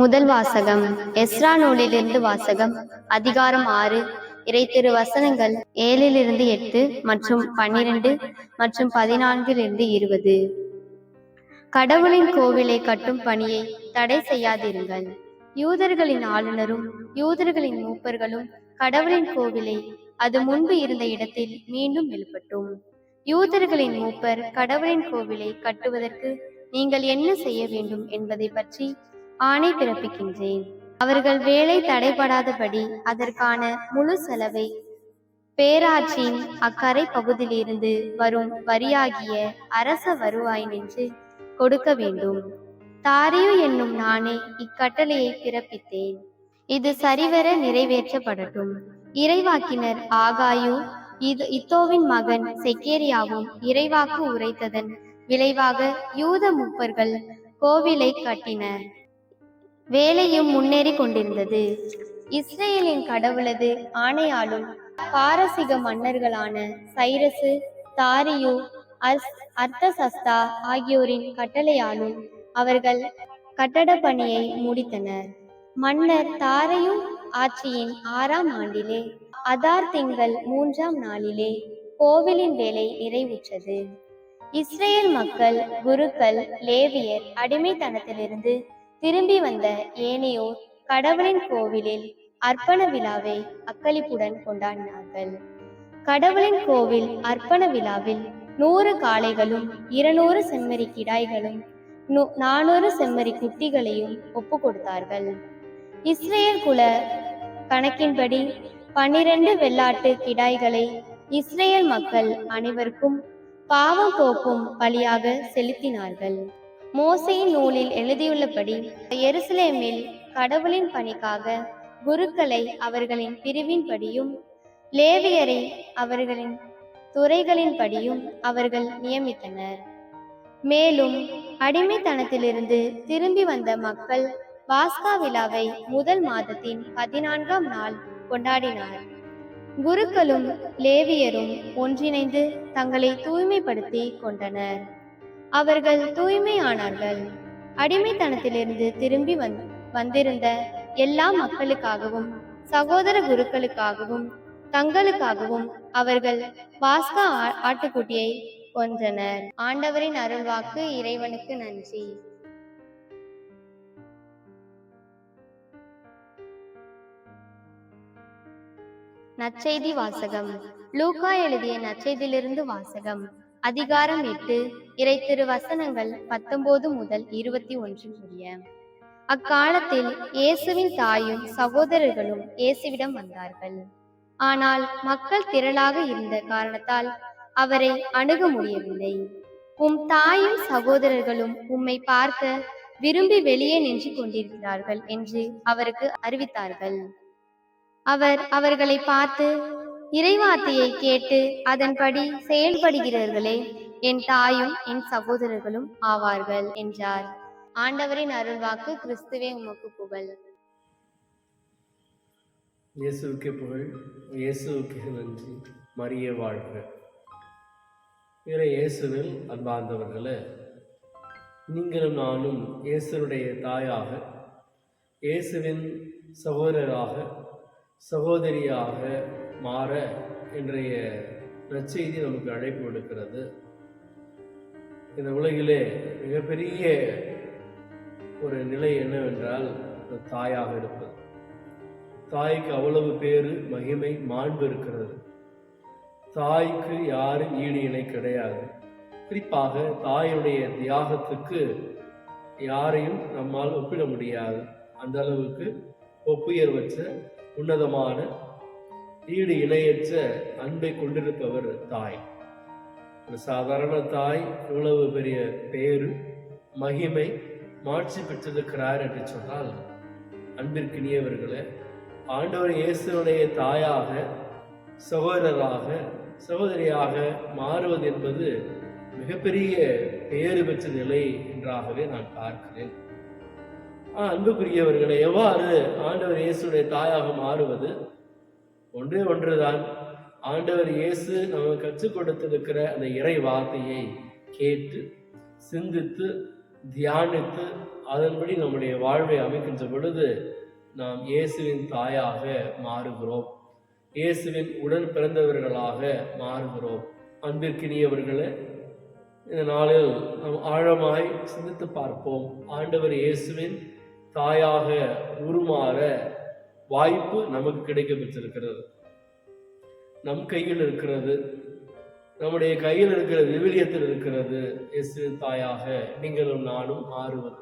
முதல் வாசகம். எஸ்ரா நூலிலிருந்து வாசகம். அதிகாரம் ஆறு. இறை திரு வசனங்கள் ஏழிலிருந்து எட்டு மற்றும் பன்னிரண்டு மற்றும் பதினான்கிலிருந்து இருபது. கடவுளின் கோவிலை கட்டும் பணியை தடை செய்யாதிருங்கள். யூதர்களின் ஆளுநரும் யூதர்களின் மூப்பர்களும் கடவுளின் கோவிலை அது முன்பு இருந்த இடத்தில் மீண்டும் எழுப்பட்டும். யூதர்களின் மூப்பர் கடவுளின் கோவிலை கட்டுவதற்கு நீங்கள் என்ன செய்ய வேண்டும் என்பதை பற்றி ஆணை பிறப்பிக்கின்றேன். அவர்கள் வேலை தடைபடாதபடி அதற்கான முழு செலவை பேராற்றின் அக்கரை பகுதியிலிருந்து வரும் வரியாகிய அரச வருவாய் நின்று கொடுக்க வேண்டும். தாரியு என்னும் நானே இக்கட்டளையை பிறப்பித்தேன். இது சரிவர நிறைவேற்றப்படட்டும். இறைவாக்கினர் ஆகாயு இது இத்தோவின் மகன் செக்கேரியாவும் இறைவாக்கு உரைத்ததன் விளைவாக யூத முப்பர்கள் கோவிலை கட்டினர். வேலையும் முன்னேறி கொண்டிருந்தது. இஸ்ரேலின் கடவுளது ஆணையாலும் பாரசீக மன்னர்களான சைரசு தாரியு அர்ஸ் அர்த்தசஸ்தா ஆகியோரின் கட்டளையாலும் அவர்கள் கட்டட பணியை முடித்தனர். மன்னர் தாரையு ஆட்சியின் ஆறாம் ஆண்டிலே அதார் திங்கள் மூன்றாம் நாளிலே கோவிலின் வேலை நிறைவுற்றது. இஸ்ரேல் மக்கள் குருக்கள் லேவியர் அடிமைத்தனத்திலிருந்து திரும்பி வந்த ஏனையோர் கடவுளின் கோவிலில் அர்ப்பண விழாவை அக்களிப்புடன் கொண்டாடினார்கள். கடவுளின் கோவில் அர்ப்பண விழாவில் நூறு காளைகளும் இருநூறு செம்மறி கிடாய்களும் நானூறு செம்மறி குட்டிகளையும் ஒப்பு கொடுத்தார்கள். இஸ்ரேல் குல கணக்கின்படி பன்னிரண்டு வெள்ளாட்டு கிடாய்களை இஸ்ரேல் மக்கள் அனைவருக்கும் பாவம் போக்கும் பலியாக செலுத்தினார்கள். மோசையின் நூலில் எழுதியுள்ளபடி எருசலேமில் கடவுளின் பணிக்காக குருக்களை அவர்களின் பிரிவின்படியும் லேவியரை அவர்களின் துறைகளின்படியும் அவர்கள் நியமித்தனர். மேலும் அடிமைத்தனத்திலிருந்து திரும்பி வந்த மக்கள் பாஸ்கா விழாவை முதல் மாதத்தின் பதினான்காம் நாள் கொண்டாடினார். குருக்களும் லேவியரும் ஒன்றிணைந்து தங்களை தூய்மைப்படுத்தி கொண்டனர். அவர்கள் தூய்மையானார்கள். அடிமைத்தனத்திலிருந்து திரும்பி வந் வந்திருந்த எல்லா மக்களுக்காகவும் சகோதர குருக்களுக்காகவும் தங்களுக்காகவும் அவர்கள் பாஸ்கா ஆட்டுக்குட்டியை கொன்றனர். ஆண்டவரின் அருள்வாக்கு இறைவனுக்கு நன்றி. நற்செய்தி வாசகம். லூகா எழுதிய நற்செய்தியிலிருந்து வாசகம். அதிகாரம் எட்டு இறை திரு வசனங்கள் பத்தொன்பது முதல் இருபத்தி ஒன்று முடிய அக்காலத்தில் இயேசுவின் தாயும் சகோதரர்களும் இயேசுவிடம் வந்தார்கள். ஆனால் மக்கள் திரளாக இருந்த காரணத்தால் அவரை அணுக முடியவில்லை. உம் தாயும் சகோதரர்களும் உம்மை பார்க்க விரும்பி வெளியே நின்று கொண்டிருக்கிறார்கள் என்று அவருக்கு அறிவித்தார்கள். அவர் அவர்களை பார்த்து இறைவார்த்தையை கேட்டு அதன்படி செயல்படுகிறவர்களே என் தாயும் என் சகோதரர்களும் ஆவார்கள் என்றார். ஆண்டவரின் அருள்வாக்கு கிறிஸ்துவே உமக்கு புகழ். இயேசுவுக்கு புகழ் இயேசுவுக்கு நன்றி மரிய வாழ்க. இறை இயேசுவில் அன்பார்ந்தவர்களே நீங்களும் நானும் இயேசுடைய தாயாக இயேசுவின் சகோதரராக சகோதரியாக மாற இன்றைய நற்செய்தி நமக்கு அழைப்பு விடுக்கிறது. இந்த உலகிலே மிகப்பெரிய ஒரு நிலை என்னவென்றால் தாயாக இருப்பது. தாய்க்கு அவ்வளவு பேரு மகிமை மாண்பு இருக்கிறது. தாய்க்கு யாரும் ஈடு இணை கிடையாது. குறிப்பாக தாயுடைய தியாகத்துக்கு யாரையும் நம்மால் ஒப்பிட முடியாது. அந்த அளவுக்கு ஒப்புயர்வற்ற உன்னதமான ஈடு இணையற்ற அன்பை கொண்டிருப்பவர் தாய். ஒரு சாதாரண தாய் இவ்வளவு பெரிய பேரு மகிமை மாட்சி பெற்றிருக்கிறார் என்று சொன்னால் அன்பிற்கினியவர்களே ஆண்டவர் இயேசுடைய தாயாக சகோதரராக சகோதரியாக மாறுவது என்பது மிகப்பெரிய பெயரு பெற்ற நிலை என்றாகவே நான் பார்க்கிறேன். ஆ, அன்புக்குரியவர்களை எவ்வாறு ஆண்டவர் இயேசுடைய தாயாக மாறுவது? ஒன்றே ஒன்றுதான். ஆண்டவர் இயேசு நமக்கு கற்றுக் கொடுத்திருக்கிற அந்த இறை வார்த்தையை கேட்டு சிந்தித்து தியானித்து அதன்படி நம்முடைய வாழ்வை அமைக்கின்ற பொழுது நாம் இயேசுவின் தாயாக மாறுகிறோம். இயேசுவின் உடன் பிறந்தவர்களாக மாறுகிறோம். அன்பிற்கினியவர்களே இந்த நாளில் நாம் ஆழமாய் சிந்தித்து பார்ப்போம். ஆண்டவர் இயேசுவின் தாயாக உருமாற வாய்ப்பு நமக்கு கிடைக்கப்பெற்றிருக்கிறது. நம் கையில் இருக்கிறது. நம்முடைய கையில் இருக்கிற விவிலியத்தில் இருக்கிறது இயேசுவின் தாயாக. நீங்களும் நானும் மாறுவது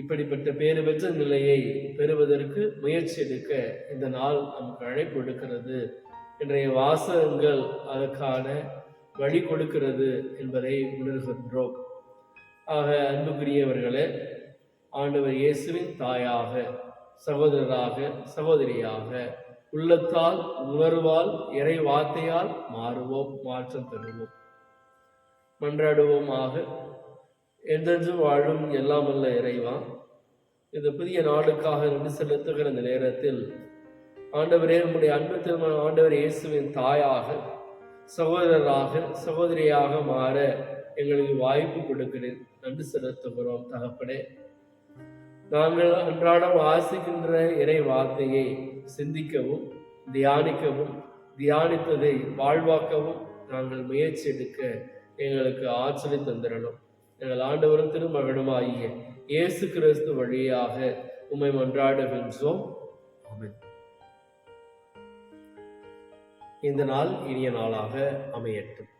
இப்படிப்பட்ட பேறு பெற்ற நிலையை பெறுவதற்கு முயற்சி எடுக்க இந்த நாள் நமக்கு அழைப்பு எடுக்கிறது இன்றைய வாசகங்கள் அதற்கான வழி கொடுக்கிறது என்பதை உணர்கின்றோம். ஆக அன்புக்குரியவர்களே ஆண்டவர் இயேசுவின் தாயாக சகோதரராக சகோதரியாக உள்ளத்தால் உணர்வால் இறை வார்த்தையால் மாறுவோம் மாற்றம் பெறுவோம் மன்றாடுவோமாக. என்றென்றும் வாழும் எல்லாம் அல்ல இறைவா இந்த புதிய நாளுக்காக நன்றி செலுத்துகிற இந்த நேரத்தில் ஆண்டவரே நம்முடைய அன்பு திருமண ஆண்டவர் இயேசுவின் தாயாக சகோதரராக சகோதரியாக மாற எங்களுக்கு வாய்ப்பு கொடுக்கிறேன். நன்றி செலுத்துகிறோம் தகப்படே நாங்கள் அன்றாடம் வாசிக்கின்ற இறை வார்த்தையை சிந்திக்கவும் தியானிக்கவும் தியானித்ததை வாழ்வாக்கவும் நாங்கள் முயற்சி எடுக்க எங்களுக்கு ஆற்றலை தந்திரணும். எங்கள் ஆண்டவரும் திருமகனுமாகிய இயேசு கிறிஸ்து வழியாக உம்மை மன்றாடுகின்றோம். ஆமென். இந்த நாள் இனிய நாளாக அமையட்டும்.